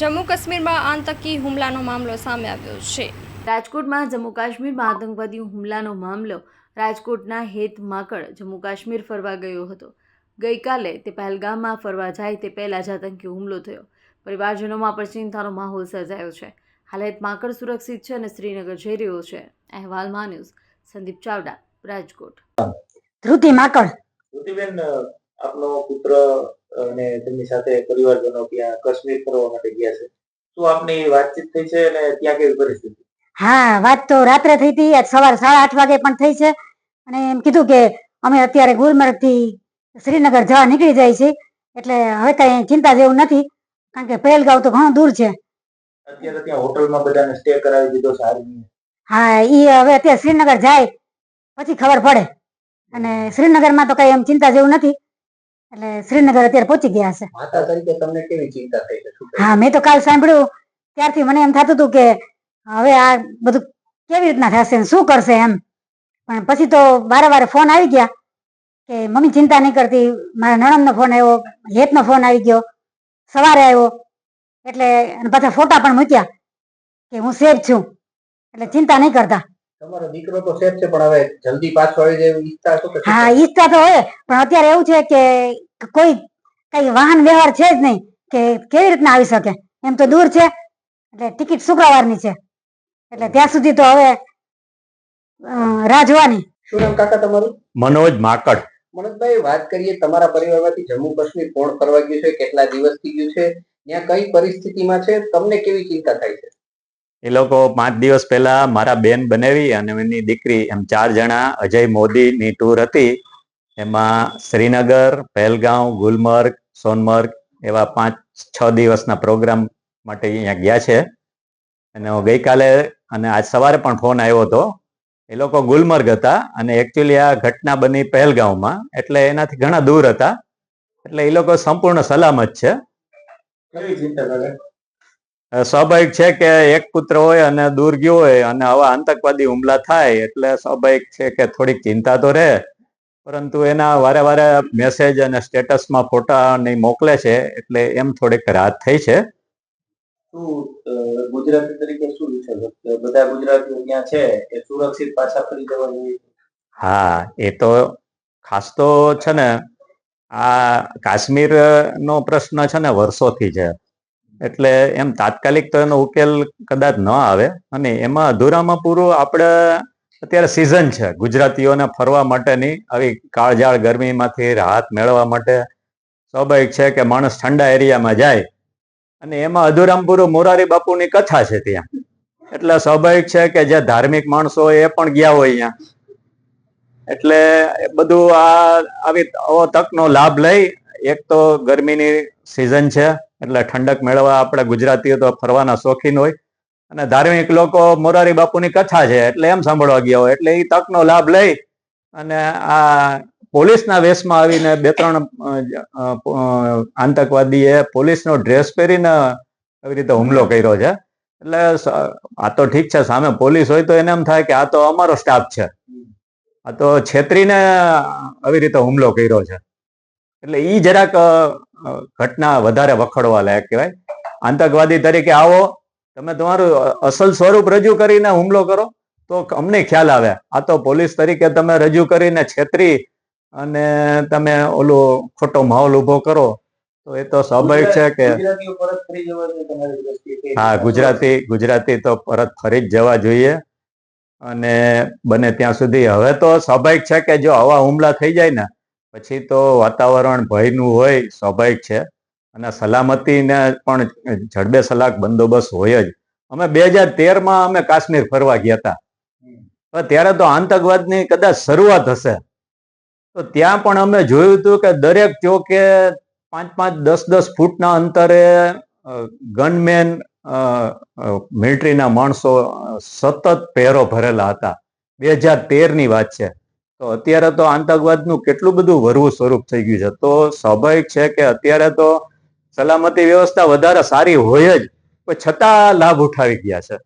જમ્મુ કાશ્મીરમાં આતંકી હુમલાનો મામલો સામે આવ્યો છે. રાજકોટમાં જમ્મુ કાશ્મીરમાં આતંકવાદી હુમલાનો મામલો રાજકોટના હેત માકડ જમ્મુ કાશ્મીર ફરવા ગયો હતો. ગઈકાલે તે પહેલગામમાં ફરવા જાય તે પહેલાં જ આતંકી હુમલો થયો. પરિવારજનોમાં પણ ચિંતાનો માહોલ સર્જાયો છે. હાલ હેત માકડ સુરક્ષિત છે અને શ્રીનગર જઈ રહ્યો છે. અહેવાલમાં ન્યૂઝ સંદીપ ચાવડા રાજકોટ. ધ્રુતિ માકડ. ધ્રુતિબેન આપનો પુત્ર અને તેમની સાથે પરિવારજનો ત્યાં કાશ્મીર ફરવા માટે ગયા છે. શું આપની વાતચીત થઈ છે અને ત્યાં કેવી પરિસ્થિતિ? હા વાત તો રાત્રે થઈ હતી. આજ સવારે સાડા આઠ વાગે પણ થઈ છે. અને એમ કીધું કે અમે અત્યારે ગુલમર્ગથી શ્રીનગર જવા નીકળી જાય છે એટલે હવે કઈ ચિંતા જેવું નથી. કારણ કે પહેલગાંવ તો ઘણું દૂર છે. અત્યારે ત્યાં હોટલમાં બધાને સ્ટે કરાવી દીધો હા ઈ હવે અત્યારે શ્રીનગર જાય. પછી ખબર પડે. અને શ્રીનગરમાં તો કઈ એમ ચિંતા જેવું નથી. એટલે શ્રીનગર અત્યારે પહોંચી ગયા છે માતા તરીકે તમને કેવી ચિંતા થઈ છે? હા મેં તો કાલ સાંભળ્યું ત્યારથી મને એમ થતું હતું કે હવે આ બધું કેવી રીતના થશે શું કરશે એમ. પણ પછી તો વારે વારે ફોન આવી ગયા કે મમ્મી ચિંતા નહીં કરતી મારા નણંદનો ફોન આવ્યો હેતનો ફોન આવી ગયો સવારે આવ્યો. એટલે અને પાછા ફોટા પણ મૂક્યા કે હું સેફ છું. એટલે ચિંતા નહીં કરતા. તમારો દીકરો તો સેફ છે પણ હવે જલ્દી પાછો આવી જાય ઈચ્છા તો હા ઈચ્છા તો હોય પણ અત્યારે એવું છે કે કોઈ કઈ વાહન વ્યવહાર છે જ નહીં કે કેવી રીતના આવી શકે? એમ તો દૂર છે એટલે ટિકિટ શુક્રવારની છે. એટલે ત્યાં સુધી તો હવે રાહ જોવાની. શું નામ કાકા તમારું? મનોજ માકડ. મનોજભાઈ વાત કરીએ તમારા પરિવારમાંથી. જમ્મુ કાશ્મીર કોણ ફરવા ગયું છે કેટલા દિવસથી ગયું છે ત્યાં કઈ પરિસ્થિતિમાં છે તમને કેવી ચિંતા થાય છે? એ લોકો પાંચ દિવસ પહેલા મારા બેન બનાવી અને એની દીકરી, એમ ચાર જણા, અજય મોદીની ટૂર હતી. એમાં શ્રીનગર પહેલગાંવ ગુલમર્ગ, સોનમર્ગ એવા પાંચ, છ દિવસના પ્રોગ્રામ માટે અહીંયા ગયા છે. અને હું ગઈકાલે અને આજ સવારે પણ ફોન આવ્યો હતો. એ લોકો ગુલમર્ગ હતા અને એકચ્યુઅલી આ ઘટના બની પહેલગાંવમાં એટલે એનાથી ઘણા દૂર હતા. એટલે એ લોકો સંપૂર્ણ સલામત છે. સ્વાભાવિક છે કે એક પુત્ર હોય અને દૂર ગયો હોય અને આવા આતંકવાદી હુમલા થાય એટલે સ્વાભાવિક છે કે થોડીક ચિંતા તો રહે. પરંતુ એના વારે વારે મેસેજ અને સ્ટેટસમાં ફોટા નહીં મોકલે છે એટલે એમ થોડીક રાહત થઈ છે. ગુજરાતી તરીકે શું છે બધા ગુજરાતીઓ ત્યાં છે એ સુરક્ષિત પાછા ફરી જવાની હા એ તો ખાસ તો છે ને આ કાશ્મીર નો પ્રશ્ન છે ને વર્ષોથી છે. એટલે એમ તાત્કાલિક તો એનો ઉકેલ કદાચ ન આવે. અને એમાં અધૂરામાં પૂરું આપણે અત્યારે સિઝન છે. ગુજરાતીઓને ફરવા માટેની આવી કાળજાળ ગરમીમાંથી રાહત મેળવવા માટે સ્વાભાવિક છે કે માણસ ઠંડા એરિયામાં જાય. અને એમાં અધૂરામાં મોરારી બાપુની કથા છે ત્યાં. એટલે સ્વાભાવિક છે કે જે ધાર્મિક માણસો હોય એ પણ ગયા હોય અહીંયા. એટલે બધું આ આવો તકનો લાભ લઈ એક તો ગરમીની સિઝન છે. એટલે ઠંડક મેળવવા આપણે ગુજરાતીઓ તો ફરવાના શોખીન હોય. અને ધાર્મિક લોકો મોરારી બાપુની કથા છે, એટલે એમ સાંભળવા ગયા હોય. એટલે એ તકનો લાભ લઈ અને આ પોલીસના વેશમાં આવીને બે ત્રણ આતંકવાદીએ પોલીસનો ડ્રેસ પહેરીને આવી રીતે હુમલો કર્યો છે. એટલે આ તો ઠીક છે, સામે પોલીસ હોય તો એને એમ થાય કે આ તો અમારો સ્ટાફ છે. આ તો છેતરીને આવી રીતે હુમલો કર્યો છે. એટલે એ જરાક ઘટના વધારે વખોડવા લાયક કહેવાય. આતંકવાદી તરીકે આવો તમે તમારું અસલ સ્વરૂપ રજૂ કરીને હુમલો કરો તો અમને ખ્યાલ આવે. આ તો પોલીસ તરીકે તમે રજૂ કરીને છેતરી અને તમે ઓલું ખોટો માહોલ ઊભો કરો તો એ તો સ્વાભાવિક છે કે હા ગુજરાતી ગુજરાતી તો પરત ફરી જ જવા જોઈએ. અને બને ત્યાં સુધી. હવે તો સ્વાભાવિક છે કે જો આવા હુમલા થઈ જાય ને પછી તો વાતાવરણ ભયનું હોય, સ્વાભાવિક છે. અને સલામતીને પણ જડબે સલાક બંદોબસ્ત હોય જ. અમે બે હજાર તેરમાં અમે કાશ્મીર ફરવા ગયા હતા. ત્યારે તો આતંકવાદની કદાચ શરૂઆત હશે. તો ત્યાં પણ અમે જોયું હતું કે દરેક ચોકે પાંચ પાંચ, દસ દસ ફૂટના અંતરે ગનમેન મિલિટરીના માણસો સતત પહેરો ભરેલા હતા. બે હજાર તેરની વાત છે. તો અત્યારે તો આતંકવાદનું કેટલું બધું વરવું સ્વરૂપ થઈ ગયું છે. તો સ્વાભાવિક છે કે અત્યારે તો સલામતી વ્યવસ્થા વધારે સારી હોય જ, પણ છતાં લાભ ઉઠાવી ગયા છે.